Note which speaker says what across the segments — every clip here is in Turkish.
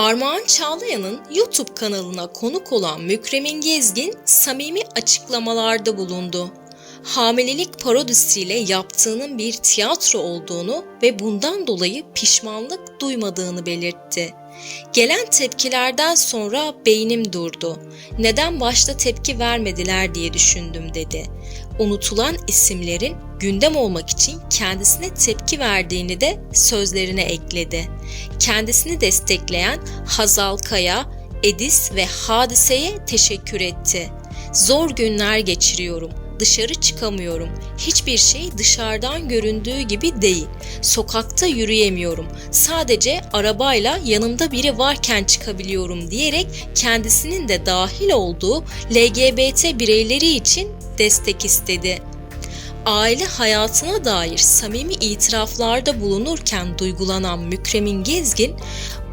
Speaker 1: Armağan Çağlayan'ın YouTube kanalına konuk olan Mükremin Gezgin samimi açıklamalarda bulundu. Hamilelik parodisiyle yaptığının bir tiyatro olduğunu ve bundan dolayı pişmanlık duymadığını belirtti. Gelen tepkilerden sonra beynim durdu. Neden başta tepki vermediler diye düşündüm dedi. Unutulan isimlerin gündem olmak için kendisine tepki verdiğini de sözlerine ekledi. Kendisini destekleyen Hazal Kaya, Edis ve Hadise'ye teşekkür etti. Zor günler geçiriyorum. Dışarı çıkamıyorum. Hiçbir şey dışarıdan göründüğü gibi değil. Sokakta yürüyemiyorum. Sadece arabayla yanımda biri varken çıkabiliyorum diyerek kendisinin de dahil olduğu LGBT bireyleri için destek istedi aile hayatına dair samimi itiraflarda bulunurken duygulanan Mükremin Gezgin,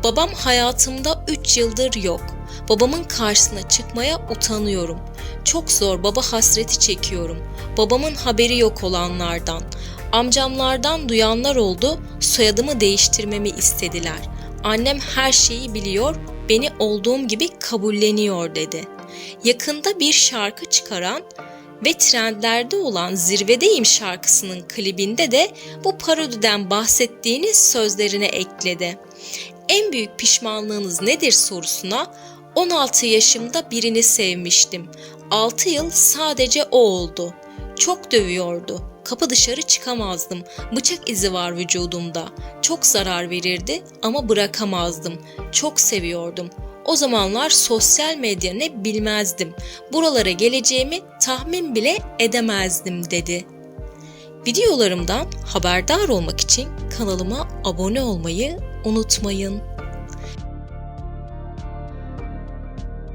Speaker 1: babam hayatımda 3 yıldır yok. Babamın karşısına çıkmaya utanıyorum. Çok zor baba hasreti çekiyorum. Babamın haberi yok olanlardan. Amcamlardan duyanlar oldu, soyadımı değiştirmemi istediler. Annem her şeyi biliyor, beni olduğum gibi kabulleniyor dedi. Yakında bir şarkı çıkaran ve trendlerde olan Zirvedeyim şarkısının klibinde de bu parodiden bahsettiğini sözlerine ekledi. En büyük pişmanlığınız nedir sorusuna 16 yaşımda birini sevmiştim. 6 yıl sadece o oldu. Çok dövüyordu. Kapı dışarı çıkamazdım. Bıçak izi var vücudumda. Çok zarar verirdi ama bırakamazdım. Çok seviyordum. O zamanlar sosyal medya ne bilmezdim. Buralara geleceğimi tahmin bile edemezdim dedi. Videolarımdan haberdar olmak için kanalıma abone olmayı unutmayın.